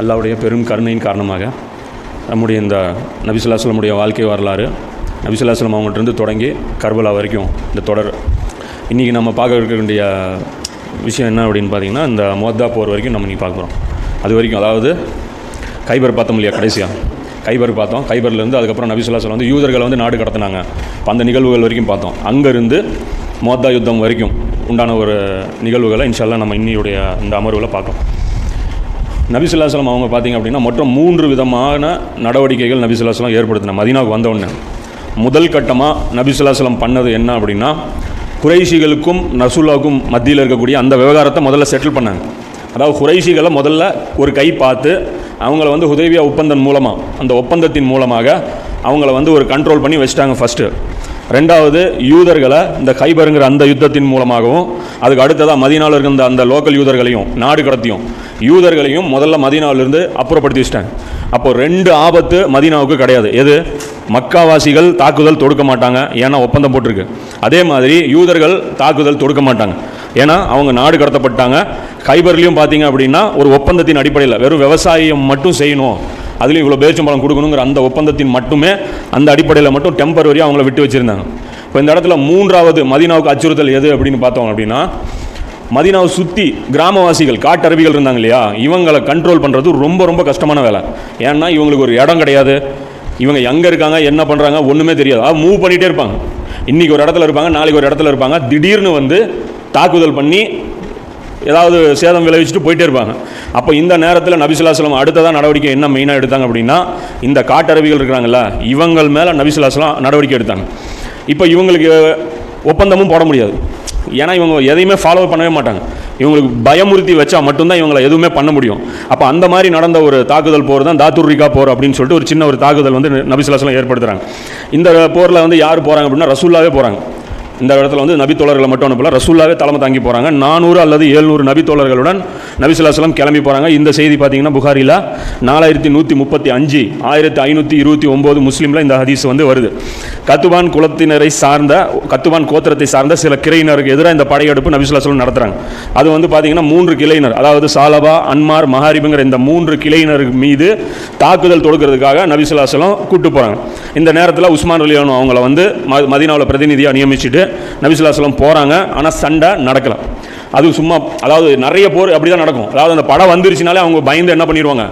அல்லாவுடைய பெரும் கருணையின் காரணமாக நம்முடைய இந்த நபிசுல்லாஸ்லமுடைய வாழ்க்கை வரலாறு நபிசுல்லாஸ்லம் அவங்கள்ட்டருந்து தொடங்கி கர்பலா வரைக்கும் இந்த தொடர். இன்றைக்கி நம்ம பார்க்க இருக்க வேண்டிய விஷயம் என்ன அப்படின்னு பார்த்தீங்கன்னா இந்த மொத்தா போர் வரைக்கும் நம்ம இன்றைக்கி பார்க்குறோம் அது வரைக்கும் அதாவது கைபர் பார்த்தோம் இல்லையா கடைசியாக கைபர் பார்த்தோம். கைபர்லேருந்து அதுக்கப்புறம் நபிசுல்லாஸ்லம் வந்து யூதர்களை வந்து நாடு கடத்தினாங்க. அந்த நிகழ்வுகள் வரைக்கும் பார்த்தோம். அங்கேருந்து மோத்தா யுத்தம் வரைக்கும் உண்டான ஒரு நிகழ்வுகளை இன்ஷால்லா நம்ம இன்னியுடைய இந்த அமர்வில் பார்க்கலாம். நபிசுல்லாஸ்லாம் அவங்க பார்த்தீங்க அப்படின்னா மொத்தம் மூன்று விதமான நடவடிக்கைகள் நபிசுல்லாஸ்லாம் ஏற்படுத்தின. மதினாவுக்கு வந்தவுடனே முதல் கட்டமாக நபிசுல்லாஸ்லாம் பண்ணது என்ன அப்படின்னா குறைஷிகளுக்கும் நசுல்லாவுக்கும் மத்தியில் இருக்கக்கூடிய அந்த விவகாரத்தை முதல்ல செட்டில் பண்ணாங்க. அதாவது குறைஷிகளை முதல்ல ஒரு கை பார்த்து அவங்கள வந்து உதவியா ஒப்பந்தம் மூலமாக அந்த ஒப்பந்தத்தின் மூலமாக அவங்கள வந்து ஒரு கண்ட்ரோல் பண்ணி வச்சுட்டாங்க ஃபஸ்ட்டு ரெண்டாவது யூதர்களை இந்த கைபருங்கிற அந்த யுத்தத்தின் மூலமாகவும் அதுக்கு அடுத்ததாக மதீனாவில் இருந்த அந்த லோக்கல் யூதர்களையும் நாடு கடத்தியும் யூதர்களையும் முதல்ல மதீனாவிலிருந்து அப்புறப்படுத்தி வச்சிட்டாங்க அப்போ ரெண்டு ஆபத்து மதீனாவுக்கு கிடையாது. எது? மக்காவாசிகள் தாக்குதல் தொடுக்க மாட்டாங்க. ஏன்னா ஒப்பந்தம் போட்டிருக்கு. அதே மாதிரி யூதர்கள் தாக்குதல் தொடுக்க மாட்டாங்க. ஏன்னா அவங்க நாடு கடத்தப்பட்டாங்க. கைபர்லேயும் பார்த்தீங்க அப்படின்னா ஒரு ஒப்பந்தத்தின் அடிப்படையில் வெறும் விவசாயம் மட்டும் செய்யணும். அதுலேயும் இவ்வளோ பேச்சும்பழம் கொடுக்கணுங்கிற அந்த ஒப்பந்தத்தின் மட்டுமே அந்த அடிப்படையில் மட்டும் டெம்பரரியாக அவங்கள விட்டு வச்சுருந்தாங்க. இப்போ இந்த இடத்துல மூன்றாவது மதினாவுக்கு அச்சுறுத்தல் எது அப்படின்னு பார்த்தோம் அப்படின்னா மதினாவை சுற்றி கிராமவாசிகள் காட்டருவிகள் இருந்தாங்க இல்லையா? இவங்களை கண்ட்ரோல் பண்ணுறது ரொம்ப ரொம்ப கஷ்டமான வேலை. ஏன்னா இவங்களுக்கு ஒரு இடம் கிடையாது. இவங்க எங்கே இருக்காங்க என்ன பண்ணுறாங்க ஒன்றுமே தெரியாது. அதாவது மூவ் பண்ணிகிட்டே இருப்பாங்க. இன்றைக்கி ஒரு இடத்துல இருப்பாங்க நாளைக்கு ஒரு இடத்துல இருப்பாங்க. திடீர்னு வந்து தாக்குதல் பண்ணி ஏதாவது சேதம் விளைவிச்சுட்டு போயிட்டே இருப்பாங்க. அப்போ இந்த நேரத்தில் நபிசுல்லாஸ்லாம் அடுத்ததான் நடவடிக்கை என்ன மெயினாக எடுத்தாங்க அப்படின்னா இந்த காட்டரவிகள் இருக்கிறாங்கல்ல இவங்கள் மேலே நபிசுல்லாஸ்லாம் நடவடிக்கை எடுத்தாங்க. இப்போ இவங்களுக்கு ஒப்பந்தமும் போட முடியாது. ஏன்னா இவங்க எதையுமே ஃபாலோ பண்ணவே மாட்டாங்க. இவங்களுக்கு பயமுறுத்தி வச்சா மட்டும்தான் இவங்களை எதுவுமே பண்ண முடியும். அப்போ அந்த மாதிரி நடந்த ஒரு தாக்குதல் போர் தான் தாத்துர்ரிகா போர் அப்படின்னு சொல்லிட்டு ஒரு சின்ன ஒரு தாக்குதல் வந்து நபிசுல்லாஸ்லாம் ஏற்படுத்துகிறாங்க இந்த போரில் வந்து யார் போகிறாங்க அப்படின்னா ரசூல்லாவே போகிறாங்க இந்த இடத்துல வந்து நபித்தோழர்களை மட்டும் அனுப்பல. ரசூல்லாவே தலைமை தாங்கி போகிறாங்க நானூறு அல்லது ஏழ்நூறு நபித்தோழர்களுடன் நபிசுல்லாஸ்லாம் கிளம்பி போகிறாங்க இந்த செய்தி பார்த்தீங்கன்னா புகாரில் நாலாயிரத்தி நூற்றி முப்பத்தி அஞ்சு ஆயிரத்தி ஐநூற்றி இருபத்தி ஒம்பது முஸ்லீமில் இந்த ஹதீஸ் வந்து வருது. கத்துவான் குலத்தினரை சார்ந்த கத்துவான் கோத்திரத்தை சார்ந்த சில கிரையினருக்கு எதிராக இந்த படையெடுப்பு நபிசுல்லாஸ்லாம் நடத்துகிறாங்க அது வந்து பார்த்தீங்கன்னா மூன்று கிளையினர் அதாவது சாலபா அன்மார் மஹாரிபுங்கிற இந்த மூன்று கிளையினருக்கு மீது தாக்குதல் தொடுக்கிறதுக்காக நபிசுல்லாஸ்லாம் கூப்பிட்டு போகிறாங்க இந்த நேரத்தில் உஸ்மான் அலியானு அவங்கள வந்து ம பிரதிநிதியாக நியமிச்சுட்டு நபிசுல்லாஸ்லாம் போகிறாங்க ஆனால் சண்டை நடக்கலை. அது சும்மா அதாவது நிறைய போர் அப்படி தான் நடக்கும். அதாவது அந்த படம் வந்துருச்சுனாலே அவங்க பயந்து என்ன பண்ணிடுவாங்க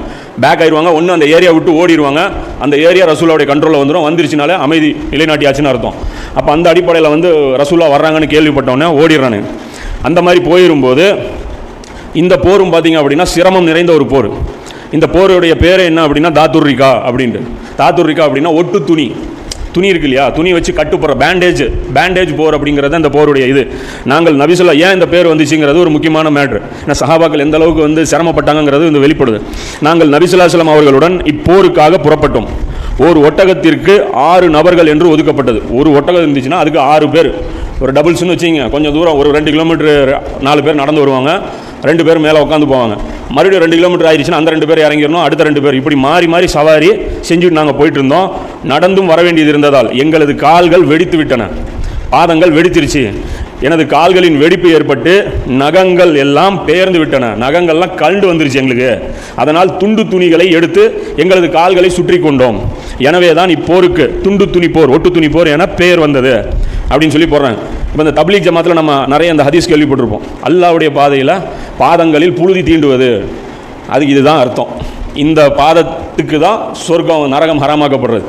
பேக் ஆயிடுவாங்க ஒன்று அந்த ஏரியா விட்டு ஓடிடுவாங்க அந்த ஏரியா ரசூலாவுடைய கண்ட்ரோலில் வந்துடும் வந்துருச்சுனாலே அமைதி நிலைநாட்டியாச்சுன்னு அர்த்தம். அப்போ அந்த அடிப்படையில் வந்து ரசூலா வர்றாங்கன்னு கேள்விப்பட்டோன்னே ஓடிடுறானு. அந்த மாதிரி போயிடும்போது இந்த போரும் பார்த்தீங்க அப்படின்னா சிரமம் நிறைந்த ஒரு போர். இந்த போருடைய பேர் என்ன அப்படின்னா தாத்துர்ரிகா அப்படின்ட்டு. தாத்துர்ரிகா அப்படின்னா ஒட்டு துணி துணி இருக்கு இல்லையா? துணி வச்சு கட்டு போகிற பேண்டேஜ் பேண்டேஜ் போர் அப்படிங்கிறது இந்த போருடைய இது. நாங்கள் நபிசுல்லா ஏன் இந்த பேர் வந்துச்சுங்கிறது ஒரு முக்கியமான மேட்ரு ஏன்னா சஹாபாக்கள் எந்த அளவுக்கு வந்து சிரமப்பட்டாங்கிறது இந்த வெளிப்படுது. நாங்கள் நபிசுல்லாஸ்லாம் அவர்களுடன் இப்போருக்காக புறப்பட்டோம். ஒரு ஒட்டகத்திற்கு ஆறு நபர்கள் என்று ஒதுக்கப்பட்டது. ஒரு ஒட்டகம் இருந்துச்சுன்னா அதுக்கு ஆறு பேர். ஒரு டபுள்ஸ்னு வச்சுங்க கொஞ்சம் தூரம் ஒரு ரெண்டு கிலோமீட்டர் நாலு பேர் நடந்து வருவாங்க. ரெண்டு பேர் மேலே உட்காந்து போவாங்க. மறுபடியும் ரெண்டு கிலோமீட்டர் ஆயிடுச்சுன்னா அந்த ரெண்டு பேர் இறங்கிடணும் அடுத்த ரெண்டு பேர். இப்படி மாறி மாறி சவாரி செஞ்சுட்டு நாங்கள் போயிட்டு இருந்தோம் நடந்தும் வர வேண்டியது இருந்ததால் எங்களது கால்கள் வெடித்து விட்டன. பாதங்கள் வெடிச்சிருச்சு. எனது கால்களின் வெடிப்பு ஏற்பட்டு நகங்கள் எல்லாம் பெயர்ந்து விட்டன. நகங்கள்லாம் கண்டு வந்துருச்சு எங்களுக்கு. அதனால் துண்டு துணிகளை எடுத்து எங்களது கால்களை சுற்றி கொண்டோம். எனவே தான் இப்போருக்கு துண்டு துணி போர் ஒட்டு துணி போர் என பெயர் வந்தது. அப்படின்னு சொல்லி போடுறேன். இப்போ இந்த தப்லீக் ஜமாத்தில் நம்ம நிறைய இந்த ஹதீஸ் கேள்விப்பட்டிருப்போம். அல்லாவுடைய பாதையில் பாதங்களில் புழுதி தீண்டுவது. அதுக்கு இதுதான் அர்த்தம். இந்த பாதத்துக்கு தான் சொர்க்கம் நரகம் ஹராமாக்கப்படுறது.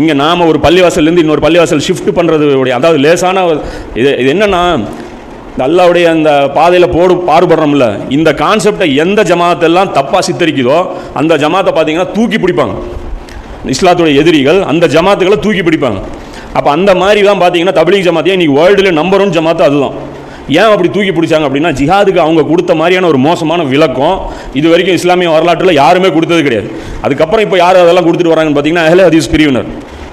இங்கே நாம் ஒரு பள்ளிவாசல்லேருந்து இன்னொரு பள்ளிவாசல் ஷிஃப்ட் பண்ணுறது அதாவது லேசான இது இது என்னென்னா இந்த அல்லாவுடைய அந்த பாதையில் போடு பாடுபடுறோம்ல. இந்த கான்செப்டை எந்த ஜமாத்தெல்லாம் தப்பாக சித்தரிக்குதோ அந்த ஜமாத்தை பார்த்தீங்கன்னா தூக்கி பிடிப்பாங்க. இஸ்லாத்துடைய எதிரிகள் அந்த ஜமாத்துகளை தூக்கி பிடிப்பாங்க. அப்போ அந்த மாதிரி தான் பார்த்தீங்கன்னா தபிலீக் ஜமாத்தியா இன்னைக்கு வேர்ல்டில் நம்பர் ஒன் ஜமாத்து அதுதான். ஏன் அப்படி தூக்கி பிடிச்சாங்க அப்படின்னா ஜிஹாதுக்கு அவங்க கொடுத்த மாதிரியான ஒரு மோசமான விளக்கம் இது வரைக்கும் இஸ்லாமிய வரலாற்றில் யாருமே கொடுத்தது கிடையாது. அதுக்கப்புறம் இப்போ யார் அதெல்லாம் கொடுத்துட்டு வராங்கன்னு பார்த்தீங்கன்னா அஹ்ல ஹதீஸ் பிரிவினர்.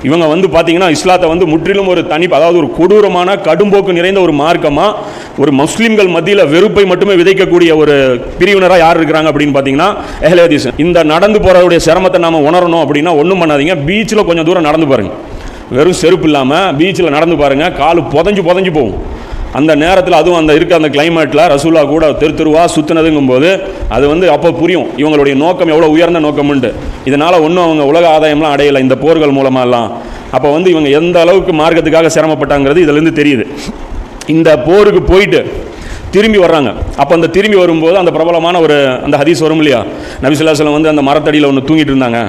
இவங்க வந்து பார்த்தீங்கன்னா இஸ்லாத்தை வந்து முற்றிலும் ஒரு தனி அதாவது ஒரு கொடூரமான கடும்போக்கு நிறைந்த ஒரு மார்க்கமாக ஒரு முஸ்லீம்கள் மத்தியில் வெறுப்பை மட்டுமே விதைக்கக்கூடிய ஒரு பிரிவினராக யார் இருக்கிறாங்க அப்படின்னு பார்த்தீங்கன்னா அஹ்லே ஹதீஸ். இந்த நடந்து போகிறவருடைய சிரமத்தை நாம் உணரணும் அப்படின்னா ஒன்றும் பண்ணாதீங்க. பீச்சில் கொஞ்சம் தூரம் நடந்து பாருங்கள் வெறும் செருப்பு இல்லாமல் பீச்சில் நடந்து பாருங்கள் கால் புதஞ்சு புதஞ்சு போகும். அந்த நேரத்தில் அதுவும் அந்த இருக்க அந்த கிளைமேட்டில் ரசூலா கூட தெரு தெருவாக சுற்றுனதுங்கும் போது அது வந்து அப்போ புரியும். இவங்களுடைய நோக்கம் எவ்வளோ உயர்ந்த நோக்கம்ண்டு இதனால் ஒன்றும் அவங்க உலக ஆதாயம்லாம் அடையலை. இந்த போர்கள் மூலமாகலாம் அப்போ வந்து இவங்க எந்த அளவுக்கு மார்க்கத்துக்காக சிரமப்பட்டாங்கிறது இதிலேருந்து தெரியுது. இந்த போருக்கு போயிட்டு திரும்பி வர்றாங்க. அப்போ அந்த திரும்பி வரும்போது அந்த பிரபலமான ஒரு அந்த ஹதீஸ் வரும் இல்லையா? நபிசுல்லாஸ்லம் வந்து அந்த மரத்தடியில் ஒன்று தூங்கிட்டு இருந்தாங்க.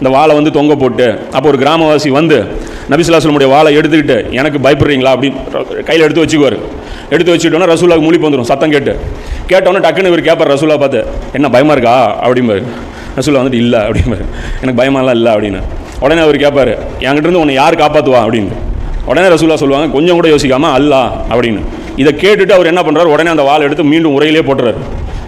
இந்த வாழை வந்து தொங்க போட்டு. அப்போ ஒரு கிராமவாசி வந்து நபிசுல்லாஸ்லமுடைய வாழை எடுத்துக்கிட்டு எனக்கு பயப்படுறீங்களா? அப்படின்னு கையில் எடுத்து வச்சுக்குவார். எடுத்து வச்சுட்டோன்னா ரசூலாவுக்கு முழிப்பு வந்துடும் சத்தம் கேட்டு. கேட்டோன்னே டக்குன்னு இவர் கேட்பார் ரசூலா பார்த்து என்ன பயமாக இருக்கா? அப்படிம்பாரு. ரசூலா வந்துட்டு இல்லை அப்படிம்பாரு. எனக்கு பயமாலாம் இல்லை அப்படின்னு. உடனே அவர் கேட்பார் என்கிட்ட இருந்து உன்னை யார் காப்பாற்றுவா அப்படின்னு. உடனே ரசூலா சொல்லுவாங்க கொஞ்சம் கூட யோசிக்காமல் அல்லா அப்படின்னு. இதை கேட்டுட்டு அவர் என்ன பண்ணுறாரு உடனே அந்த வாழை எடுத்து மீண்டும் உரையிலே போட்டுறாரு.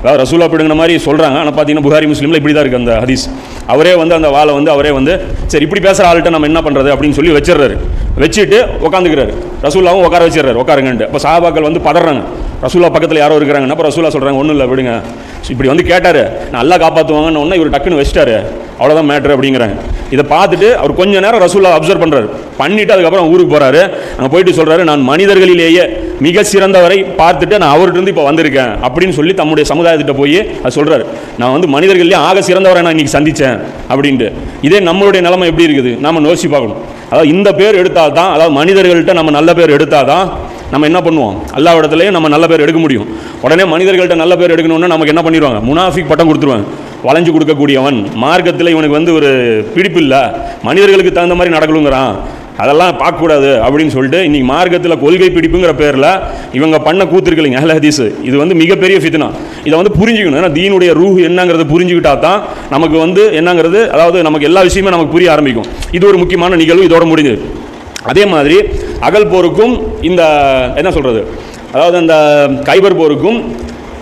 அதாவது ரசூலா பிடுங்கிற மாதிரி சொல்கிறாங்க ஆனால் பார்த்தீங்கன்னா புகாரி முஸ்லீமில் இப்படி தான் இருக்குது அந்த ஹதீஸ். அவரே வந்து அந்த வாளை வந்து அவரே வந்து சரி இப்படி பேசுகிற ஆள்கிட்ட நம்ம என்ன பண்ணுறது அப்படின்னு சொல்லி வச்சிடுறாரு. வச்சுட்டு உட்காந்துக்கிறாரு ரசூல்லாவும் உட்கார வச்சிடுறாரு. உட்காருங்கன்ட்டு அப்போ சாபாக்கள் வந்து பதறாங்க. ரசூல்லா பக்கத்தில் யாரோ இருக்கிறாங்க அப்போ ரசூலா சொல்கிறாங்க ஒன்றும் இல்லை விடுங்க. இப்படி வந்து கேட்டார். நல்லா காப்பாற்றுவாங்கன்னு ஒன்று இவர் டக்குன்னு வச்சிட்டாரு. அவ்வளோதான் மேட்ரு அப்படிங்கிறாங்க இதை பார்த்துட்டு அவர் கொஞ்ச நேரம் ரசூல்லா அப்சர்வ் பண்ணுறாரு பண்ணிவிட்டு அதுக்கப்புறம் ஊருக்கு போகிறாரு அங்கே போயிட்டு சொல்கிறாரு நான் மனிதர்களிலேயே மிக சிறந்தவரை பார்த்துட்டு நான் அவர்கிட்ட இருந்து இப்போ வந்திருக்கேன். அப்படின்னு சொல்லி தம்முடைய சமுதாயத்திட்ட போய் அது சொல்கிறாரு நான் வந்து மனிதர்கள்லேயே ஆக சிறந்தவரை நான் இன்றைக்கி சந்தித்தேன் அப்படின்ட்டு. இதே நம்மளுடைய நிலைமை எப்படி இருக்குது? நம்ம யோசிச்சு பார்க்கணும். அதாவது இந்த பேர் எடுத்தால் தான் அதாவது மனிதர்கள்ட்ட நம்ம நல்ல பேர் எடுத்தால் தான் நம்ம என்ன பண்ணுவோம்? எல்லா இடத்துலையும் நம்ம நல்ல பேர் எடுக்க முடியும். உடனே மனிதர்கள்ட்ட நல்ல பேர் எடுக்கணும்னா நமக்கு என்ன பண்ணிடுவாங்க? முனாஃபிக் பட்டம் கொடுத்துருவாங்க. வளைஞ்சு கொடுக்கக்கூடியவன். மார்க்கத்தில் இவனுக்கு வந்து ஒரு பிடிப்பு இல்லை. மனிதர்களுக்கு தகுந்த மாதிரி நடக்கணுங்கிறான். அதெல்லாம் பார்க்கக்கூடாது அப்படின்னு சொல்லிட்டு இன்றைக்கி மார்க்கத்தில் கொள்கை பிடிப்புங்கிற பேரில் இவங்க பண்ண கூத்துருக்கலைங்க அஹ்ல ஹதீஸ். இது வந்து மிகப்பெரிய ஃபித்னா. இதை வந்து புரிஞ்சுக்கணும். ஏன்னா தீனுடைய ரூஹ் என்னங்கிறத புரிஞ்சுக்கிட்டா தான் நமக்கு வந்து என்னங்கிறது அதாவது நமக்கு எல்லா விஷயமே நமக்கு புரிய ஆரம்பிக்கும். இது ஒரு முக்கியமான நிகழ்வு இதோட முடிஞ்சது. அதே மாதிரி அகல் போருக்கும் இந்த என்ன சொல்கிறது அதாவது அந்த கைபர் போருக்கும்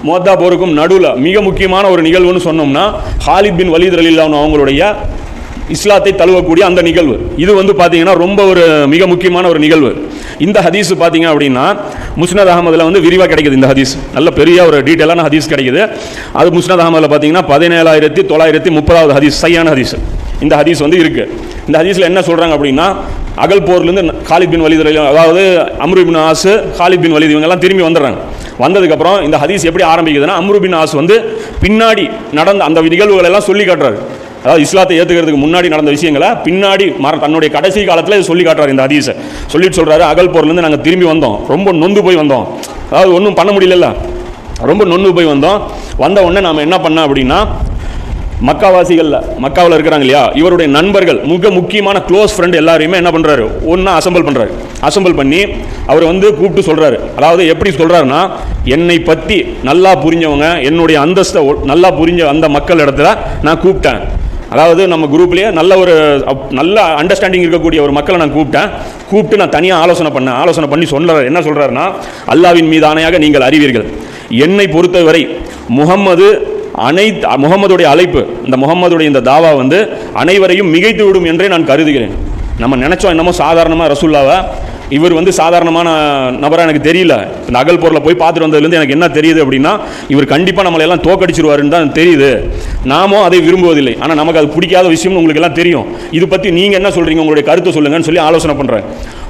மோத்தா போருக்கும் நடுவில் மிக முக்கியமான ஒரு நிகழ்வுன்னு சொன்னோம்னா ஹாலித் பின் வலீத் அலில்லான் அவங்களுடைய இஸ்லாத்தை தழுவக்கூடிய அந்த நிகழ்வு. இது வந்து பார்த்தீங்கன்னா ரொம்ப ஒரு மிக முக்கியமான ஒரு நிகழ்வு. இந்த ஹதீஸ் பார்த்தீங்க அப்படின்னா முஸ்னத் அகமதில் வந்து விரிவாக கிடைக்குது இந்த ஹதீஸ். நல்ல பெரிய ஒரு டீட்டெயிலான ஹதீஸ் கிடைக்குது. அது முஸ்னத் அகமதில் பார்த்தீங்கன்னா பதினேழாயிரத்தி தொள்ளாயிரத்தி முப்பதாவது ஹதீஸ் சையான ஹதீஸ். இந்த ஹதீஸ் வந்து இருக்குது இந்த ஹதீஸில் என்ன சொல்கிறாங்க அப்படின்னா அகல் போர்லேருந்து காலித் பின் வலித் அதாவது அம்ரு பின் ஆசு காலித் பின் வலித் இவங்கெல்லாம் திரும்பி வந்துடுறாங்க. வந்ததுக்கப்புறம் இந்த ஹதீஸ் எப்படி ஆரம்பிக்குதுன்னா அம்ருபின் ஆஸ் வந்து பின்னாடி நடந்த அந்த நிகழ்வுகள் எல்லாம் சொல்லி காட்டுறாரு. அதாவது இஸ்லாத்தை ஏற்றுக்கிறதுக்கு முன்னாடி நடந்த விஷயங்களை பின்னாடி மர தன்னுடைய கடைசி காலத்தில் இது சொல்லி காட்டுறாரு இந்த ஹதீஸை. சொல்லிட்டு சொல்கிறாரு அகல் போர்லேருந்து நாங்கள் திரும்பி வந்தோம். ரொம்ப நொந்து போய் வந்தோம். அதாவது ஒன்றும் பண்ண முடியல ரொம்ப நொந்து போய் வந்தோம். வந்த உடனே நாம் என்ன பண்ணோம் அப்படின்னா மக்காவாசிகளில் மக்காவில் இருக்கிறாங்க இல்லையா? இவருடைய நண்பர்கள் மிக முக்கியமான க்ளோஸ் ஃப்ரெண்ட் எல்லாரையுமே என்ன பண்ணுறாரு ஒன்றா அசம்பிள் பண்ணுறாரு அசம்பிள் பண்ணி அவர் வந்து கூப்பிட்டு சொல்கிறாரு அதாவது எப்படி சொல்கிறாருன்னா என்னை பற்றி நல்லா புரிஞ்சவங்க என்னுடைய அந்தஸ்தை ஒ- நல்லா புரிஞ்ச அந்த மக்கள் இடத்துல நான் கூப்பிட்டேன். அதாவது நம்ம குரூப்லேயே நல்ல ஒரு அப்- நல்ல அண்டர்ஸ்டாண்டிங் இருக்கக்கூடிய ஒரு மக்களை நான் கூப்பிட்டேன். கூப்பிட்டு நான் தனியாக ஆலோசனை பண்ணேன். ஆலோசனை பண்ணி சொல்கிறார் என்ன சொல்கிறாருன்னா அல்லாவின் மீது ஆணையாக நீங்கள் அறிவீர்கள். என்னை பொறுத்தவரை முகம்மது அனைத்து முகம்மதுடைய அழைப்பு இந்த முகம்மதுடைய இந்த தாவா வந்து அனைவரையும் மிகைத்து விடும் என்றே நான் கருதுகிறேன். நம்ம நினச்சோம் என்னமோ சாதாரணமாக ரசுல்லாவை இவர் வந்து சாதாரணமான நபராக எனக்கு தெரியல. இந்த அகல்பூரில் போய் பார்த்துட்டு வந்ததுலேருந்து எனக்கு என்ன தெரியுது அப்படின்னா இவர் கண்டிப்பாக நம்மளை எல்லாம் தோக்கடிச்சிருவாருன்னு தான் தெரியுது. நாமும் அதை விரும்புவதில்லை. ஆனால் நமக்கு அது பிடிக்காத விஷயம்னு உங்களுக்கு எல்லாம் தெரியும். இது பற்றி நீங்கள் என்ன சொல்கிறீங்க உங்களுடைய கருத்தை சொல்லுங்கன்னு சொல்லி ஆலோசனை பண்ணுறேன்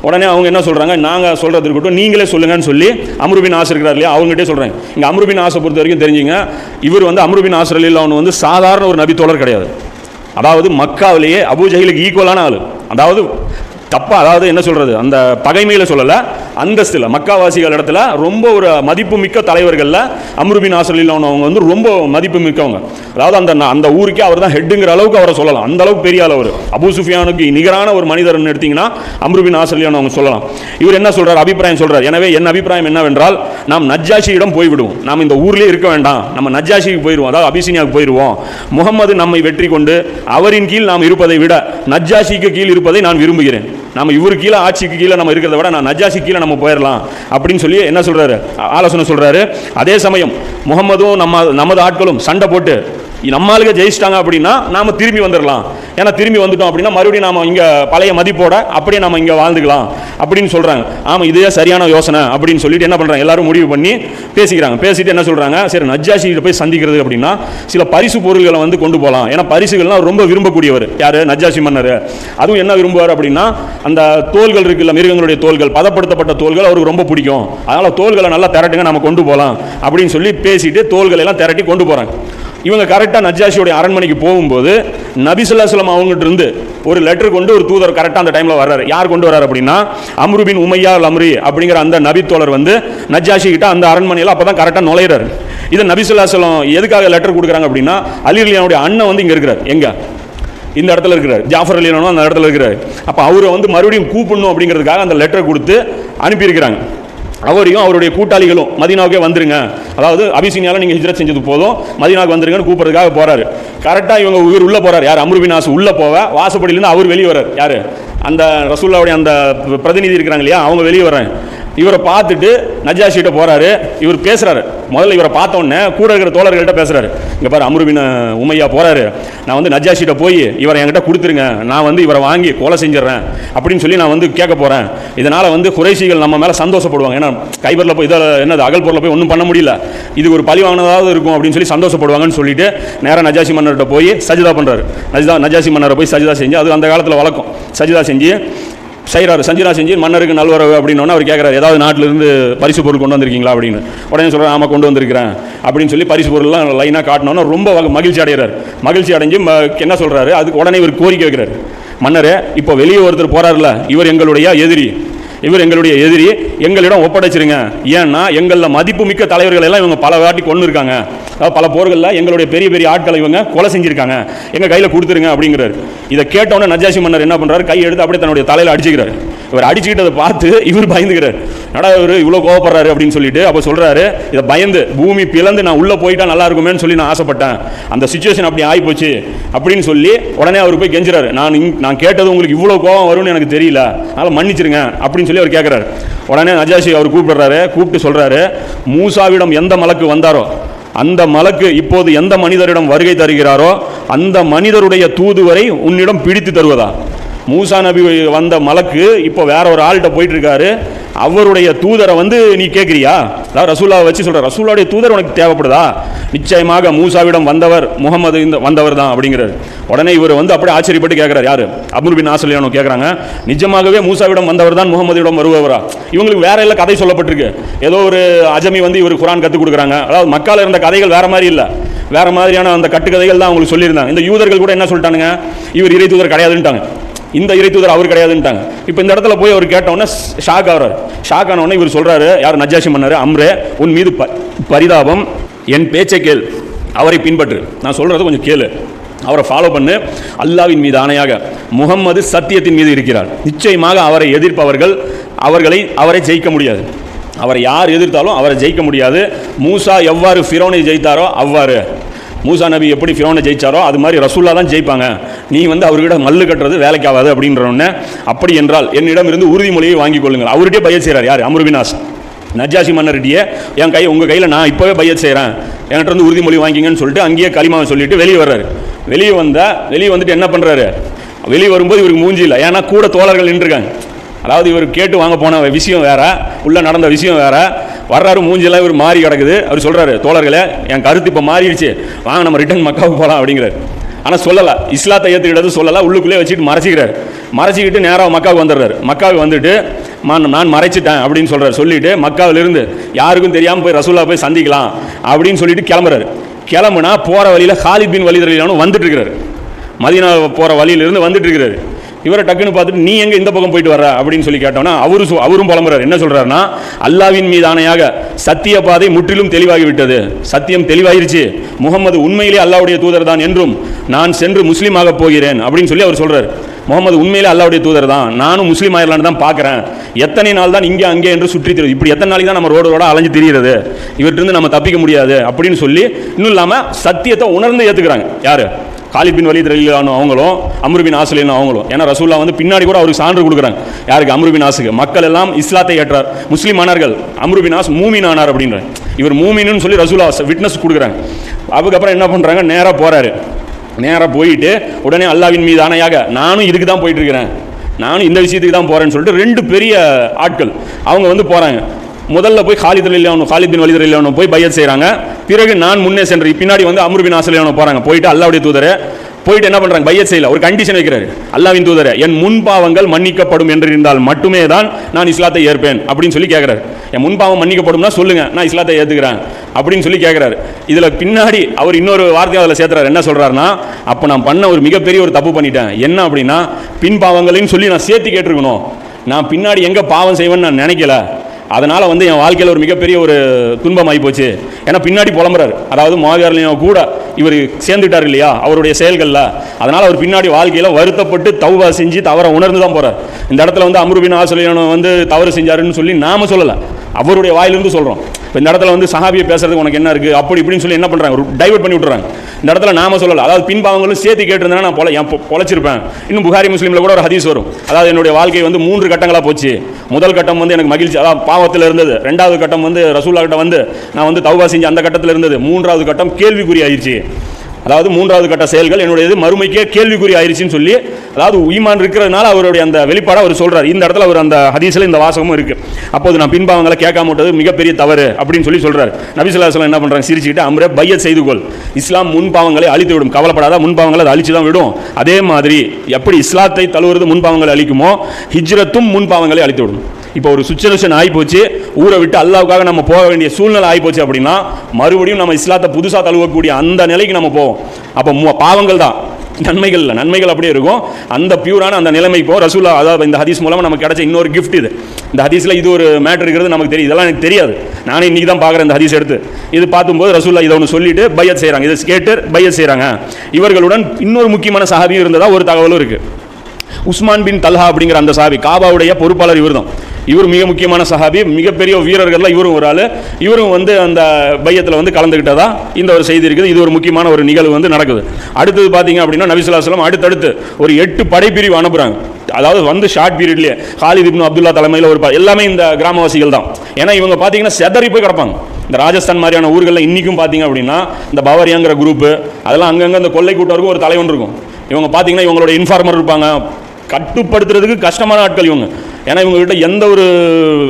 உடனே அவங்க என்ன சொல்கிறாங்க நாங்கள் சொல்கிறது இருக்கட்டும் நீங்களே சொல்லுங்கன்னு சொல்லி அமருபின் ஆசை இருக்கிறார் இல்லையா அவங்ககிட்டே சொல்கிறேன் இங்கே அமருபின் ஆசை பொறுத்த வரைக்கும் தெரிஞ்சுங்க இவர் வந்து அமருபின் ஆசர் இல்லை அவன் வந்து சாதாரண ஒரு நபி தோழர் கிடையாது. அதாவது மக்காவிலேயே அபூஜஹிலுக்கு ஈக்குவலான ஆள். அதாவது தப்பா அதாவது என்ன சொல்றது? அந்த பகைமையில சொல்லல. அந்தஸ்தில் மக்காவாசிகள் இடத்துல ரொம்ப ஒரு மதிப்பு மிக்க தலைவர்களில் அம்ருபின் ஆசலில் அவங்க வந்து ரொம்ப மதிப்பு மிக்கவங்க அதாவது அந்த அந்த ஊருக்கே அவர் தான் ஹெட்டுங்கிற அளவுக்கு அவரை சொல்லலாம். அந்த அளவுக்கு பெரிய ஆள் அவர். சுஃபியானுக்கு நிகரான ஒரு மனிதர்னு எடுத்தீங்கன்னா அம்ருபின் ஆசலில் அவங்க சொல்லலாம். இவர் என்ன சொல்றார்? அபிப்பிராயம் சொல்றார். எனவே என் அபிப்பிராயம் என்னவென்றால் நாம் நஜ்ஜாஷியிடம் போய்விடுவோம். நாம் இந்த ஊர்லேயே இருக்க வேண்டாம். நம்ம நஜ்ஜாஷிக்கு போயிடுவோம் அதாவது அபிசினியாவுக்கு போயிடுவோம் முகமது நம்மை வெற்றி கொண்டு அவரின் கீழ் நாம் இருப்பதை விட நஜ்ஜாஷிக்கு கீழ் இருப்பதை நான் விரும்புகிறேன். நம்ம இவரு கீழே ஆட்சிக்கு கீழே நம்ம இருக்கிறத விட நான் நஜாசி கீழே நம்ம போயிடலாம் அப்படின்னு சொல்லி என்ன சொல்கிறாரு ஆலோசனை சொல்கிறாரு அதே சமயம் முகமதும் நம்ம நமது ஆட்களும் சண்டை போட்டு நம்ம ஆளுங்க ஜெயிச்சிட்டாங்க அப்படின்னா நாம் திரும்பி வந்துடலாம் ஏன்னா திரும்பி வந்துட்டோம் அப்படின்னா மறுபடியும் நாம் இங்கே பழைய மதிப்போட அப்படியே நம்ம இங்கே வாழ்ந்துக்கலாம் அப்படின்னு சொல்கிறாங்க ஆமாம் இதே சரியான யோசனை அப்படின்னு சொல்லிட்டு என்ன பண்ணுறாங்க எல்லாரும் முடிவு பண்ணி பேசிக்கிறாங்க. பேசிட்டு என்ன சொல்கிறாங்க சரி நஜ்ஜாஷிகிட்ட போய் சந்திக்கிறது அப்படின்னா சில பரிசு பொருள்களை வந்து கொண்டு போகலாம் ஏன்னா பரிசுகள்லாம் ரொம்ப விரும்பக்கூடியவர். யார்? நஜ்ஜாசி மன்னர். அதுவும் என்ன விரும்புவார் அப்படின்னா அந்த தோள்கள் இருக்குல்ல மிருகங்களுடைய தோள்கள் பதப்படுத்தப்பட்ட தோள்கள் அவருக்கு ரொம்ப பிடிக்கும். அதனால் தோள்களை நல்லா திரட்டுங்க நம்ம கொண்டு போகலாம் அப்படின்னு சொல்லி பேசிட்டு தோள்களை எல்லாம் திரட்டி கொண்டு போகிறாங்க இவங்க கரெக்டாக நஜாஷியோடைய அரண்மனைக்கு போகும்போது நபிசுல்லாஸ்லம் அவங்ககிட்ட இருந்து ஒரு லெட்டர் கொண்டு ஒரு தூதர் கரெக்டாக அந்த டைமில் வர்றாரு. யார் கொண்டு வர்றாரு அப்படின்னா அம்ருபின் உமையா அல் அம்ரி அப்படிங்கிற அந்த நபித்தோழர் வந்து நஜாஷி கிட்ட அந்த அரண்மனையில் அப்போ தான் கரெக்டாக நுழையிறாரு. இதை நபிசுல்லாஸ்லம் எதுக்காக லெட்டர் கொடுக்குறாங்க அப்படின்னா அலி அலியானுடைய அண்ணன் வந்து இங்கே இருக்கிறார். எங்கே? இந்த இடத்துல இருக்கிறார். ஜாஃபர் அலியானும் அந்த இடத்துல இருக்கிறார். அப்போ அவரை வந்து மறுபடியும் கூப்பிடணும் அப்படிங்கிறதுக்காக அந்த லெட்டரை கொடுத்து அனுப்பியிருக்கிறாங்க. அவரையும் அவருடைய கூட்டாளிகளும் மதீனாவுக்கே வந்துருங்க. அதாவது அபிசீனியால நீங்கள் ஹிஜ்ரத் செஞ்சது போதும். மதீனாவுக்கு வந்துருங்கன்னு கூப்பிட்றதுக்காக போகிறாரு கரெக்டாக இவங்க உயிர் உள்ளே போகிறார் யார்? அம்ருபினாஸ் உள்ளே போவ. வாசப்படியிலேருந்து அவர் வெளியே வர்றார். யார்? அந்த ரசூல்லாவுடைய அந்த பிரதிநிதி இருக்கிறாங்க இல்லையா? அவங்க வெளியே வர்றேன் இவரை பார்த்துட்டு நஜாஷிட்ட போகிறாரு இவர் பேசுகிறாரு முதல்ல இவரை பார்த்த உடனே கூட இருக்கிற தோழர்கள்ட்ட பேசுகிறாரு இங்கே பாரு அம்ருபின் உமையா போகிறாரு நான் வந்து நஜாஷிட்ட போய் இவரை என்கிட்ட கொடுத்துருங்க. நான் வந்து இவரை வாங்கி கொலை செஞ்சிடறேன். அப்படின்னு சொல்லி நான் வந்து கேட்க போகிறேன் இதனால் வந்து குறைசிகள் நம்ம மேலே சந்தோஷப்படுவாங்க. ஏன்னா கைபரில் போய் இதில் என்னது அகல்பூரில் போய் ஒன்றும் பண்ண முடியல. இது ஒரு பழி வாங்கினதாவது இருக்கும் அப்படின்னு சொல்லி சந்தோஷப்படுவாங்கன்னு சொல்லிட்டு நேராக நஜாசி மன்னர்கிட்ட போய் சஜிதா பண்ணுறாரு நஜிதா நஜாசி மன்னரை போய் சஜிதா செஞ்சு அது அந்த காலத்தில் வழக்கம். சஜிதா செஞ்சு செய்கிறாரு சஞ்சினா செஞ்சு மன்னருக்கு நல்வரவு அப்படின்னு அவர் கேட்குறாரு ஏதாவது நாட்டிலிருந்து பரிசு பொருள் கொண்டு வந்திருக்கீங்களா அப்படின்னு. உடனே சொல்கிறேன் ஆமாம் கொண்டு வந்திருக்கிறேன். அப்படின்னு சொல்லி பரிசு பொருள்லாம் லைனாக காட்டினோன்னா ரொம்ப மகிழ்ச்சி அடைகிறார் மகிழ்ச்சி அடைஞ்சு என்ன சொல்கிறாரு அதுக்கு உடனே இவர் கோரிக்கை வைக்கிறார். மன்னரே இப்போ வெளியே ஒருத்தர் போகிறார்ல இவர் எங்களுடைய எதிரி. இவர் எங்களுடைய எதிரி. எங்களிடம் ஒப்படைச்சிருங்க. ஏன்னா எங்களில் மதிப்புமிக்க தலைவர்கள் எல்லாம் இவங்க பல வாட்டி கொண்டு இருக்காங்க. அதாவது பல போர்களில் எங்களுடைய பெரிய பெரிய ஆட்களை இவங்க கொலை செஞ்சிருக்காங்க. எங்கள் கையில் கொடுத்துருங்க அப்படிங்கிறார். இதை கேட்டவுடனே நஜாசி மன்னர் என்ன பண்ணுறாரு கை எடுத்து அப்படியே தன்னுடைய தலையில் அடிச்சுக்கிறார். இவர் அடிச்சுக்கிட்டதை பார்த்து இவர் பயந்துக்கிறார் நடா இவர் இவ்வளோ கோவப்படுறாரு அப்படின்னு சொல்லிட்டு அப்போ சொல்கிறாரு இதை பயந்து பூமி பிளந்து நான் உள்ளே போயிட்டா நல்லா இருக்குமேன்னு சொல்லி நான் ஆசைப்பட்டேன். அந்த சுச்சுவேஷன் அப்படி ஆகிப்போச்சு அப்படின்னு சொல்லி உடனே அவர் போய் கெஞ்சுறாரு. நான் இங்- நான் கேட்டது உங்களுக்கு இவ்வளோ கோவம் வரும்னு எனக்கு தெரியல. அதனால் மன்னிச்சிருங்க. அப்படின்னு சொல்லி அவர் கேட்குறாரு உடனே நஜாஷி அவர் கூப்பிடுறாரு. கூப்பிட்டு சொல்கிறாரு மூசாவிடம் எந்த மலக்கு வந்தாரோ அந்த மலக்கு இப்போது எந்த மனிதரிடம் வருகை தருகிறாரோ அந்த மனிதருடைய தூதுவரை உன்னிடம் பிடித்து தருவதா? மூசா நபி வந்த மலக்கு இப்போ வேற ஒரு ஆள்கிட்ட போயிட்டு இருக்காரு அவருடைய தூதரை வந்து நீ கேட்குறியா அதாவது ரசூல்லாவை வச்சு சொல்கிற ரசூல்லாவுடைய தூதர் உனக்கு தேவைப்படுதா? நிச்சயமாக மூசாவிடம் வந்தவர் முகமது இந்த வந்தவர் தான் அப்படிங்கிறார். உடனே இவர் வந்து அப்படியே ஆச்சரியப்பட்டு கேட்குறாரு யாரு? அபுல் பின் ஆசலியானோ கேட்குறாங்க நிஜமாகவே மூசாவிடம் வந்தவர் தான் முகமதியிடம் வருபவரா? இவங்களுக்கு வேற இல்லை கதை சொல்லப்பட்டிருக்கு. ஏதோ ஒரு அஜமி வந்து இவர் குரான் கற்றுக் கொடுக்குறாங்க. அதாவது மக்கால் இருந்த கதைகள் வேற மாதிரி இல்லை. வேற மாதிரியான அந்த கட்டுக்கதைகள் தான் அவங்களுக்கு சொல்லியிருந்தாங்க. இந்த யூதர்கள் கூட என்ன சொல்லிட்டானுங்க? இவர் இறை தூதர் கிடையாதுன்ட்டாங்க. இந்த இறை தூதர் அவர் கிடையாதுன்ட்டாங்க. இப்போ இந்த இடத்துல போய் அவர் கேட்டோன்னே ஷாக் ஆகிறார். ஷாக் ஆனவுடனே இவர் சொல்கிறாரு யார் நஜாஷி மன்னர் அம்ரே உன் மீது ப- பரிதாபம் என் பேச்சை கேள் அவரை பின்பற்று. நான் சொல்கிறது கொஞ்சம் கேளு. அவரை ஃபாலோ பண்ணு. அல்லாவின் மீது ஆணையாக முகம்மது சத்தியத்தின் மீது இருக்கிறார். நிச்சயமாக அவரை எதிர்ப்பவர்கள் அவர்களை அவரை ஜெயிக்க முடியாது. அவரை யார் எதிர்த்தாலும் அவரை ஜெயிக்க முடியாது. மூசா எவ்வாறு ஃபிரோனை ஜெயித்தாரோ அவ்வாறு. மூசா நபி எப்படி ஃபிரோனை ஜெயிச்சாரோ அது மாதிரி ரசூல்லா தான் ஜெயிப்பாங்க. நீ வந்து அவர்கிட்ட மல்லு கட்டுறது வேலைக்கு ஆகாது அப்படின்றவொடனே அப்படி என்றால் என்னிடம் இருந்து உறுதிமொழியை வாங்கிக் கொள்ளுங்கள். அவர்கிட்டே பயிர் செய்கிறார் யார்? அமருபினாஸ் நஜாசி மன்னர்கிட்டயே என் கை உங்கள் கையில் நான் இப்போவே பையத் செய்கிறேன் என்கிட்ட இருந்து உறுதிமொழி வாங்கிங்கன்னு சொல்லிட்டு அங்கேயே களிமாவை சொல்லிட்டு வெளியே வர்றாரு. வெளியே வந்தால் வெளியே வந்துட்டு என்ன பண்ணுறாரு வெளியே வரும்போது இவருக்கு மூஞ்சி இல்லை. ஏன்னா கூட தோழர்கள் நின்றுருக்காங்க. அதாவது இவர் கேட்டு வாங்க போன விஷயம் வேற உள்ளே நடந்த விஷயம் வேற. வர்றாரு மூஞ்சிலாம் இவர் மாறி கிடக்குது. அவர் சொல்கிறாரு தோழர்களே என் கருத்து இப்போ மாறிடுச்சு. வாங்க நம்ம ரிட்டன் மக்காவுக்கு போகலாம் அப்படிங்கிறாரு. ஆனால் சொல்லலை. இஸ்லாத்தை ஏற்றுக்கிட்டது சொல்லலை. உள்ளுக்குள்ளே வச்சுட்டு மறைச்சிக்கிறார். மறைச்சிக்கிட்டு நேராக மக்காவுக்கு வந்துடுறாரு. மக்காவுக்கு வந்துட்டு நான் நான் மறைச்சிட்டேன் அப்படின்னு சொல்கிறார் சொல்லிட்டு மக்காவிலிருந்து யாருக்கும் தெரியாமல் போய் ரசூல்லா போய் சந்திக்கலாம் அப்படின்னு சொல்லிட்டு கிளம்புறாரு. கிளம்புனா போகிற வழியில் ஹாலித் பின் வலிதரலியானும் வந்துட்டு இருக்கிறார். மதினா போகிற வழியிலிருந்து வந்துட்டு இருக்கிறாரு. இவரை டக்குன்னு பார்த்துட்டு நீ எங்கே இந்த பக்கம் போயிட்டு வர்ற? அப்படின்னு சொல்லி கேட்டோம்னா அவரு அவரும் புலம்புறாரு. என்ன சொல்கிறாருன்னா அல்லாவின் மீது ஆணையாக சத்திய பாதை முற்றிலும் தெளிவாகி விட்டது சத்தியம் தெளிவாயிருச்சு. முகமது உண்மையிலே அல்லாவுடைய தூதர் தான் என்றும் நான் சென்று முஸ்லீமாக போகிறேன். அப்படின்னு சொல்லி அவர் சொல்கிறார் முகமது உண்மையிலே அல்லாவுடைய தூதர் தான் நானும் முஸ்லீம் ஆயிரலான்னு தான் பார்க்குறேன். எத்தனை நாள் தான் இங்கே அங்கே என்று சுற்றி திரியுது இப்படி எத்தனை நாளைக்கு தான் நம்ம ரோடு ரோட அலைஞ்சு தெரியுறது? இவற்றிருந்து நம்ம தப்பிக்க முடியாது அப்படின்னு சொல்லி இன்னும் இல்லாமல் சத்தியத்தை உணர்ந்து ஏற்றுக்கிறாங்க யார்? காலிபின் பின் வலீத் ரலிலானு அவங்களும் அம்ருபின் ஆசுலின் அவங்களும் ஏன்னா ரசூல்லா வந்து பின்னாடி கூட அவருக்கு சான்று கொடுக்குறாங்க. யாருக்கு? அம்ருபின் ஆசுக்கு. மக்கள் எல்லாம் இஸ்லாத்தை ஏற்றார். முஸ்லீம் ஆனார்கள் அம்ருபின் ஆஸ் மூமின் ஆனார் அப்படின்ற இவர் மூமின்னு சொல்லி ரசூலா விட்னஸ் கொடுக்குறாங்க. அதுக்கப்புறம் என்ன பண்ணுறாங்க நேராக போகிறாரு நேராக போயிட்டு உடனே அல்லாவின் மீது ஆணையாக நானும் இதுக்கு தான் போயிட்டு இருக்கிறேன். நானும் இந்த விஷயத்துக்கு தான் போகிறேன்னு சொல்லிட்டு ரெண்டு பெரிய ஆட்கள் அவங்க வந்து போகிறாங்க முதல்ல போய் காலித் அலிலானு காலித் பின் வலித் அலிலானு போய் பையத் செய்கிறாங்க பிறகு நான் முன்னே சென்று பின்னாடி வந்து அமருபின் ஆசலியானு போகிறாங்க போயிட்டு அல்லாவுடைய தூதரை போயிட்டு என்ன பண்ணுறாங்க பையத் செய்யல. ஒரு கண்டிஷன் வைக்கிறாரு. அல்லாவின் தூதரை என் முன்பாவங்கள் மன்னிக்கப்படும் என்று இருந்தால் மட்டுமே தான் நான் இஸ்லாத்தை ஏற்பேன் அப்படின்னு சொல்லி கேட்குறாரு என் முன்பாவம் மன்னிக்கப்படும்னா சொல்லுங்க நான் இஸ்லாத்தை ஏற்றுக்கிறேன் அப்படின்னு சொல்லி கேட்குறாரு இதில் பின்னாடி அவர் இன்னொரு வார்த்தையை அதில் சேர்த்துறாரு. என்ன சொல்கிறாருன்னா அப்போ நான் பண்ண ஒரு மிகப்பெரிய ஒரு தப்பு பண்ணிட்டேன். என்ன அப்படின்னா பின் சொல்லி நான் சேர்த்து கேட்டிருக்கணும். நான் பின்னாடி எங்கே பாவம் செய்வேன்னு நான் நினைக்கல. அதனால் வந்து என் வாழ்க்கையில் ஒரு மிகப்பெரிய ஒரு துன்பம் ஆகி போச்சு. ஏன்னா பின்னாடி புலம்புறாரு. அதாவது மாவியார்லையும் கூட இவர் சேர்ந்துட்டார் இல்லையா? அவருடைய செயல்களில். அதனால் அவர் பின்னாடி வாழ்க்கையில் வருத்தப்பட்டு தௌவா செஞ்சு தவற உணர்ந்து தான் போகிறார் இந்த இடத்துல வந்து அமருபின் ஆசிரியன் வந்து தவறு செஞ்சாருன்னு சொல்லி நாம சொல்லலை. அவருடைய வாயிலிருந்து சொல்கிறோம் இப்போ இந்த இடத்துல வந்து சஹாபியை பேசுறதுக்கு உனக்கு என்ன இருக்குது அப்படி இப்படின்னு சொல்லி என்ன பண்ணுறாங்க டைவர்ட் பண்ணி விட்டுறாங்க. இந்த இடத்துல நாம சொல்லலை. அதாவது பின்பாவங்களும் சேர்த்து கேட்டிருந்தேன்னா நான் பொல என் பொழைச்சிருப்பேன். இன்னும் புகாரி முஸ்லீமில் கூட ஒரு ஹதீஸ் வரும். அதாவது என்னுடைய வாழ்க்கை வந்து மூன்று கட்டங்களாக போச்சு. முதல் கட்டம் வந்து எனக்கு மகிழ்ச்சி. அதாவது பாவத்தில் இருந்தது. ரெண்டாவது கட்டம் வந்து ரசூல்லா கிட்ட வந்து நான் வந்து தௌபா செஞ்சு அந்த கட்டத்தில் இருந்தது. மூன்றாவது கட்டம் கேள்விக்குறி ஆயிடுச்சு. அதாவது மூன்றாவது கட்ட செயல்கள் என்னுடையது. மறுமைக்கே கேள்விக்குறி ஆயிருச்சுன்னு சொல்லி அதாவது ஈமான் இருக்கிறதுனால அவருடைய அந்த வெளிப்பாடை அவர் சொல்கிறார் இந்த இடத்துல அவர் அந்த ஹதீஸில் இந்த வாசகமும் இருக்குது அப்போது நான் பின்பாவங்களை கேட்காம விட்டது மிகப்பெரிய தவறு அப்படின்னு சொல்லி சொல்கிறார் நபிசுல்லாஸ்லாம் என்ன பண்ணுறாங்க சிரிச்சுக்கிட்டு அம்ரே பைய செய்து கொள். இஸ்லாம் முன்பாவங்களை அழித்து விடும். கவலைப்படாத முன்பாவங்களை அதை அழிச்சு தான் விடும். அதே மாதிரி எப்படி இஸ்லாத்தை தழுவுறது முன்பாவங்களை அழிக்குமோ ஹிஜ்ரத்தும் முன்பாவங்களை அழித்து விடும் இப்போ ஒரு சுச்சுவேஷன் ஆகிப்போச்சு ஊரை விட்டு அல்லாவுக்காக நம்ம போக வேண்டிய சூழ்நிலை ஆகிப்போச்சு அப்படின்னா மறுபடியும் நம்ம இஸ்லாத்தை புதுசாக தழுவக்கூடிய அந்த நிலைக்கு நம்ம போவோம். அப்போ மு- பாவங்கள் தான். நன்மைகள் இல்லை. நன்மைகள் அப்படியே இருக்கும். அந்த பியூரான அந்த நிலைமை இப்போ ரசூலா அதாவது இந்த ஹதீஸ் மூலமாக நமக்கு கிடைச்ச இன்னொரு கிஃப்ட் இது. இந்த ஹதீஸில் இது ஒரு மேட்ரு இருக்கிறது நமக்கு தெரியும். இதெல்லாம் எனக்கு தெரியாது. நானே இன்றைக்கி தான் பார்க்குறேன் இந்த ஹதீஸ் எடுத்து. இது பார்க்கும்போது ரசூல்லா இதை ஒன்று சொல்லிட்டு பையத் செய்கிறாங்க இதை கேட்டு பையத் செய்கிறாங்க இவர்களுடன் இன்னொரு முக்கியமான சஹாபியும் இருந்ததாக ஒரு தகவலும் இருக்குது உஸ்மான் பின் தல்ஹா அப்படிங்கிற அந்த சஹாபி காபாவுடைய பொறுப்பாளர் இவர்தான். இவர் மிக முக்கியமான சஹாபி மிகப்பெரிய வீரர்கள்லாம் இவரும் ஒரு ஆள். இவரும் வந்து அந்த பையத்தில் வந்து கலந்துக்கிட்டதா இந்த ஒரு செய்தி இருக்குது. இது ஒரு முக்கியமான ஒரு நிகழ்வு வந்து நடக்குது. அடுத்தது பார்த்தீங்க அப்படின்னா நபிசுல்லாஸ்லாம் அடுத்தடுத்து ஒரு எட்டு படைப்பிரிவு அனுப்புகிறாங்க அதாவது வந்து ஷார்ட் பீரியட்லேயே ஹாலித் இப்னு அப்துல்லா தலைமையில் ஒரு எல்லாமே இந்த கிராமவாசிகள் தான். ஏன்னா இவங்க பார்த்தீங்கன்னா செதறி போய் கிடப்பாங்க. இந்த ராஜஸ்தான் மாதிரியான ஊர்களில் இன்றைக்கும் பார்த்தீங்க அப்படின்னா இந்த பவரியாங்கிற குரூப்பு அதெல்லாம் அங்கங்கே இந்த கொள்ளை கூட்டருக்கும் ஒரு தலைவன் இருக்கும். இவங்க பார்த்தீங்கன்னா இவங்களோட இன்ஃபார்மர் இருப்பாங்க. கட்டுப்படுத்துறதுக்கு கஷ்டமான ஆட்கள் இவங்க. ஏன்னா இவங்ககிட்ட எந்த ஒரு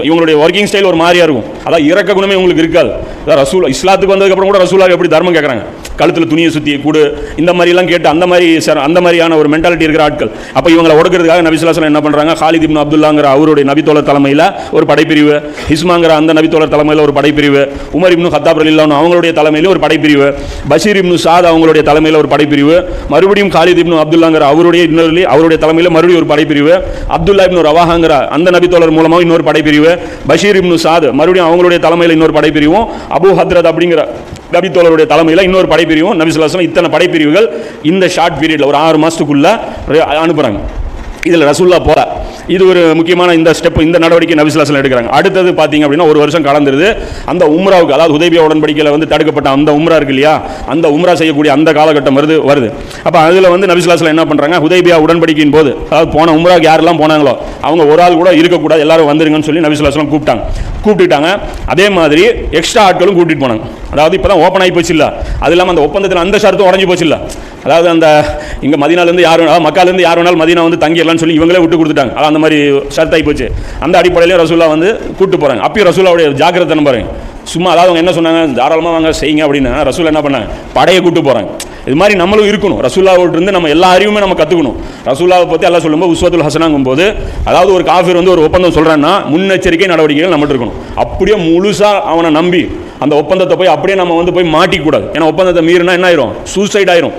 இவங்களுடைய ஒர்க்கிங் ஸ்டைல் ஒரு மாதிரியாக இருக்கும். அதான் இறக்க குணமே இவங்களுக்கு இருக்காது. அதான் ரசூல் இஸ்லாத்துக்கு வந்ததுக்கப்புறம் கூட ரசூலாக எப்படி தர்மம் கேட்குறாங்க கழுத்தில் துணியை சுற்றி கூடு. இந்த மாதிரிலாம் கேட்டு அந்த மாதிரி சார் அந்த மாதிரியான ஒரு மென்டாலிட்டி இருக்கிற ஆட்கள். அப்போ இவங்களை ஒடுக்கிறதுக்காக நபிசுல்லாசலம் என்ன பண்ணுறாங்க ஹாலித் இப்னு அப்துல்லாங்கிற அவருடைய நபித்தோழர் தலைமையில் ஒரு படைப்பிரிவு. ஹிஸ்மாங்கிற அந்த நபித்தோழர் தலைமையில் ஒரு படைப்பிரிவு. உமர் இப்னு ஹத்தாப் ரலில்லானு அவங்களுடைய தலைமையில் ஒரு படைப்பிரிவு. பஷீர் இப்னு சாத் அவங்களுடைய தலைமையில் ஒரு படைப்பிரிவு. மறுபடியும் ஹாலித் இப்னு அப்துல்லாங்கிற அவருடைய இன்னொரு அவருடைய தலைமையில் மறுபடியும் ஒரு படைப்பிரிவு. அப்துல்லா இப்னு ரவாஹாங்கிற அந்த நபித்தோழர் மூலமாக இன்னொரு படைப்பிரிவு. பஷீர் இப்னு சாத் மறுபடியும் அவங்களுடைய தலைமையில் இன்னொரு படைப்பிரிவும். அபு ஹத்ரத் அப்படிங்கிற நபித்தோழருடைய தலைமையில் இன்னொரு படைப்பிரிவும் நபிசுல்லாஸ்லாம் இத்தனை படைப்பிரிவுகள் இந்த ஷார்ட் பீரியடில் ஒரு ஆறு மாதத்துக்குள்ளே அனுப்புகிறாங்க இதில் ரசுல்லா போல. இது ஒரு முக்கியமான இந்த ஸ்டெப் இந்த நடவடிக்கை நபிசுல்லாஸ்லாம் எடுக்கிறாங்க. அடுத்தது பார்த்தீங்க அப்படின்னா ஒரு வருஷம் கலந்துருது அந்த உம்ராவுக்கு அதாவது உதவியா உடன்படிக்கையில் வந்து தடுக்கப்பட்ட அந்த உம்ரா இருக்கு இல்லையா? அந்த உம்ரா செய்யக்கூடிய அந்த காலகட்டம் வருது வருது. அப்போ அதில் வந்து நபிசுல்லாஸ்லாம் என்ன பண்ணுறாங்க உதவியா உடன்படிக்கையின் போது அதாவது போன உம்ராவுக்கு யாரெல்லாம் போனாங்களோ அவங்க ஒரு ஆள் கூட இருக்கக்கூடாது எல்லாரும் வந்துருங்கன்னு சொல்லி நபிசுல்லாஸ்லாம் கூப்பிட்டாங்க. கூப்பிட்டுட்டாங்க. அதே மாதிரி எக்ஸ்ட்ரா ஆட்களும் கூட்டிகிட்டு போனாங்க. அதாவது இப்போ தான் ஓப்பன் ஆகி போச்சு இல்லை அது இல்லாமல் அந்த ஒப்பந்தத்தில் அந்த ஷரத்தும் உடஞ்சி போச்சு இல்லை அதாவது அந்த இங்கே மதினாலேருந்து யார் வேணாலும் மக்காலேருந்து யார் வேணாலும் மதினா வந்து தங்கிடலாம்னு சொல்லி இவங்களே விட்டு கொடுத்துட்டாங்க. அதான் அந்த மாதிரி ஷர்த் ஆகி போச்சு. அந்த அடிப்படையிலேயே ரசூல்லா வந்து கூப்பிட்டு போகிறாங்க அப்பயும் ரசூல்லாவுடைய ஜாக்கிரதை பாருங்க. சும்மா அதாவது அவங்க என்ன சொன்னாங்க? தாராளமாக வாங்க செய்யுங்க அப்படின்னா. ரசூல் என்ன பண்ணாங்க? படையை கூட்டு போகிறாங்க இது மாதிரி நம்மளும் இருக்கணும். ரசூல்லாவிட்டிருந்து நம்ம எல்லா அறிவுமே நம்ம கற்றுக்கணும் ரசூல்லாவை பற்றி எல்லாம் சொல்லும்போது உஸ்வத்துல் ஹசனாங்கும் போது அதாவது ஒரு காஃபிர் வந்து ஒரு ஒப்பந்தம் சொல்கிறான்னா முன்னெச்சரிக்கை நடவடிக்கைகள் நம்மகிட்ட இருக்கணும். அப்படியே முழுசாக அவனை நம்பி அந்த ஒப்பந்தத்தை போய் அப்படியே நம்ம வந்து போய் மாட்டிக்கூடாது. ஏன்னா ஒப்பந்தத்தை மீறினா என்ன ஆயிரும்? சூசைட் ஆயிரும்.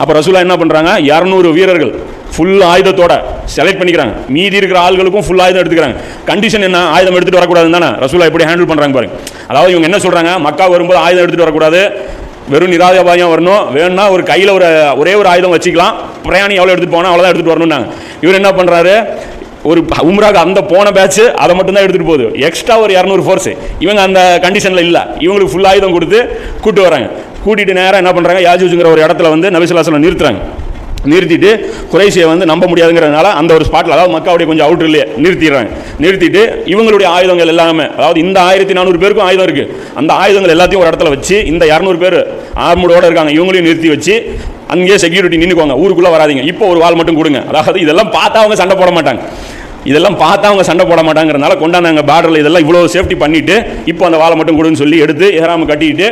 அப்போ ரசூலா என்ன பண்ணுறாங்க இரநூறு வீரர்கள் ஃபுல் ஆயுதத்தோட செலக்ட் பண்ணிக்கிறாங்க. மீதி இருக்கிற ஆள்களுக்கும் ஃபுல் ஆயுதம் எடுத்துக்கிறாங்க. கண்டிஷன் என்ன? ஆயுதம் எடுத்துகிட்டு வரக்கூடாதுன்னு தானே? ரசூலா எப்படி ஹேண்டில் பண்ணுறாங்க பாருங்க. அதாவது இவங்க என்ன சொல்கிறாங்க மக்கா வரும்போது ஆயுதம் எடுத்துட்டு வரக்கூடாது. வெறும் நிராதபாயம் வரணும். வேணும்னா ஒரு கையில் ஒரு ஒரே ஒரு ஆயுதம் வச்சுக்கலாம். பிரயாணி எவ்வளோ எடுத்துகிட்டு போனால் அவ்வளோதான் எடுத்துகிட்டு வரணும்னாங்க. இவர் என்ன பண்ணுறாரு ஒரு உம்ராக அந்த போன பேட்ச் அதை மட்டும் தான் எடுத்துகிட்டு போகுது. எக்ஸ்ட்ரா ஒரு இரநூறு ஃபோர்ஸ் இவங்க அந்த கண்டிஷனில் இல்லை. இவங்களுக்கு ஃபுல் ஆயுதம் கொடுத்து கூட்டு வராங்க. கூட்டிகிட்டு நேராக என்ன பண்ணுறாங்க யாஜூஜுங்கிற ஒரு இடத்துல வந்து நபிசுல்லாசலம் நிறுத்துறாங்க. நிறுத்திட்டு குறைசியை வந்து நம்ப முடியாதுங்கிறதுனால அந்த ஒரு ஸ்பாட்டில் அதாவது மக்காவுடைய கொஞ்சம் அவுட்டர்லேயே நிறுத்திடுறாங்க. நிறுத்திட்டு இவங்களுடைய ஆயுதங்கள் எல்லாமே அதாவது இந்த ஆயிரத்தி நானூறு பேருக்கும் ஆயுதம் இருக்குது அந்த ஆயுதங்கள் எல்லாத்தையும் ஒரு இடத்துல வச்சு இந்த இரநூறு பேர் ஆர்மோடோடு இருக்காங்க. இவங்களையும் நிறுத்தி வச்சு அங்கேயே செக்யூரிட்டி நின்றுக்குவாங்க ஊருக்குள்ளே வராதீங்க. இப்போ ஒரு வால் மட்டும் கொடுங்க. அதாவது இதெல்லாம் பார்த்தா அவங்க சண்டை போட மாட்டாங்க. இதெல்லாம் பார்த்தா அவங்க சண்டை போட மாட்டாங்கிறனால கொண்டாந்தாங்க. பார்டரில் இதெல்லாம் இவ்வளோ சேஃப்டி பண்ணிவிட்டு இப்போ அந்த வாழை மட்டும் கொடுன்னு சொல்லி எடுத்து ஏறாமல் கட்டிட்டு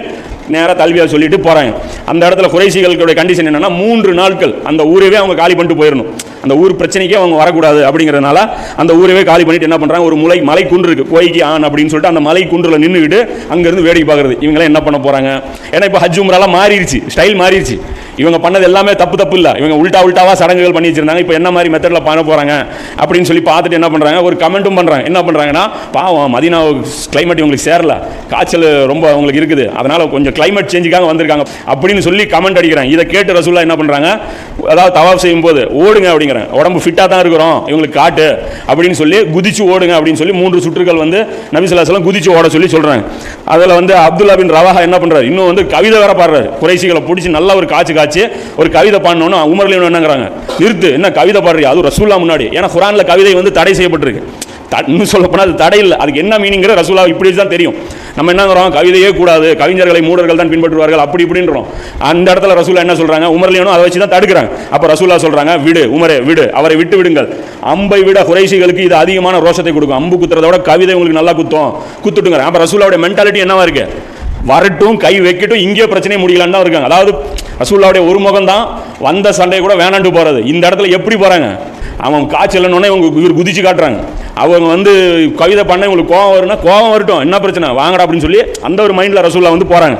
நேராக தல்வியால் சொல்லிட்டு போகிறாங்க அந்த இடத்துல குறைசிகளுடைய கண்டிஷன் என்னென்னா மூன்று நாட்கள் அந்த ஊரவே அவங்க காலி பண்ணிட்டு போயிடணும் அந்த ஊர் பிரச்சனைக்கே அவங்க வரக்கூடாது அப்படிங்கிறதுனால அந்த ஊரவே காலி பண்ணிட்டு என்ன பண்ணுறாங்க ஒரு முலை மலை குன்று இருக்குது கோய்க்கு ஆன் அப்படின்னு சொல்லிட்டு அந்த மலை குன்றில் நின்றுக்கிட்டு அங்கேருந்து வேடிக்கை பார்க்குறது. இவங்களாம் என்ன பண்ண போகிறாங்க ஏன்னா இப்போ ஹஜ் உம்ராலாம் மாறிடுச்சு ஸ்டைல் மாறிடுச்சு இவங்க பண்ணது எல்லாமே தப்பு தப்பு இல்லை. இவங்க உல்டா உல்டாவா சடங்குகள் பண்ணி வச்சிருந்தாங்க. இப்போ என்ன மாதிரி மெத்தடில் பண்ண போகிறாங்க அப்படின்னு சொல்லி பார்த்துட்டு என்ன பண்ணுறாங்க ஒரு கமெண்ட்டும் பண்ணுறாங்க என்ன பண்ணுறாங்கன்னா பாவம் மதினா கிளைமேட் இவங்களுக்கு சேரல. காய்ச்சல் ரொம்ப அவங்களுக்கு இருக்குது. அதனால் கொஞ்சம் கிளைமேட் சேஞ்சுக்காக வந்திருக்காங்க அப்படின்னு சொல்லி கமெண்ட் அடிக்கிறாங்க. இதை கேட்டு ரசூல்லா என்ன பண்ணுறாங்க அதாவது தவாப் செய்யும் போது ஓடுங்க அப்படிங்கிறாங்க. உடம்பு ஃபிட்டாக தான் இருக்கிறோம். இவங்களுக்கு காட்டு அப்படின்னு சொல்லி குதிச்சு ஓடுங்க அப்படின்னு சொல்லி மூன்று சுற்றுகள் வந்து நபிசுல்லாசலம் குதிச்சு ஓட சொல்லி சொல்கிறாங்க அதில் வந்து அப்துல்லா பின் ரவாஹா என்ன பண்ணுறாரு இன்னும் வந்து கவிதை வேற பாடுறாரு. குறைசிகளை பிடிச்சி நல்ல ஒரு காய்ச்சி காய்ச்சி ஒரு கவிதை பாடணும்னு உமர்லையும் என்னங்கிறாங்க. நிறுத்து என்ன கவிதை பாடுறியா? அது ரசூல்லா முன்னாடி. ஏன்னா குரானில் கவிதை வந்து தடை செய்யப்பட்டிருக்கு. த- இன்னும் சொல்லப்போனால் அது தடை இல்லை. அதுக்கு என்ன மீனிங்கிற ரசூலா இப்படி தான் தெரியும். நம்ம என்னங்கிறோம் கவிதையே கூடாது. கவிஞர்களை மூடர்கள் தான் பின்பற்றுவார்கள். அப்படி இப்படின்றோம். அந்த இடத்துல ரசூலா என்ன சொல்கிறாங்க உமர்லையும் அதை வச்சு தான் தடுக்கிறாங்க. அப்போ ரசூலா சொல்கிறாங்க விடு உமரே விடு. அவரை விட்டு விடுங்கள். அம்பை விட குறைசிகளுக்கு இது அதிகமான ரோஷத்தை கொடுக்கும். அம்பு குத்துறத விட கவிதை உங்களுக்கு நல்லா குத்தும். குத்துட்டுங்க அப்போ ரசூலாவுடைய மென்டாலிட்டி என்னவா இருக்குது வரட்டும் கை வைக்கட்டும் இங்கே பிரச்சனை முடியலான்னு தான் இருக்காங்க. அதாவது ரசூல்லாவுடைய ஒரு முகம் தான் வந்த சண்டையை கூட வேணாண்டு போகிறது இந்த இடத்துல எப்படி போகிறாங்க அவன் காய்ச்சலன்னொடனே இவங்க இவர் குதிச்சு காட்டுறாங்க. அவங்க வந்து கவிதை பண்ண இவங்களுக்கு கோவம் வரும்னா கோவம் வரட்டும் என்ன பிரச்சனை? வாங்கடா அப்படின்னு சொல்லி அந்த ஒரு மைண்டில் ரசூல்லா வந்து போகிறாங்க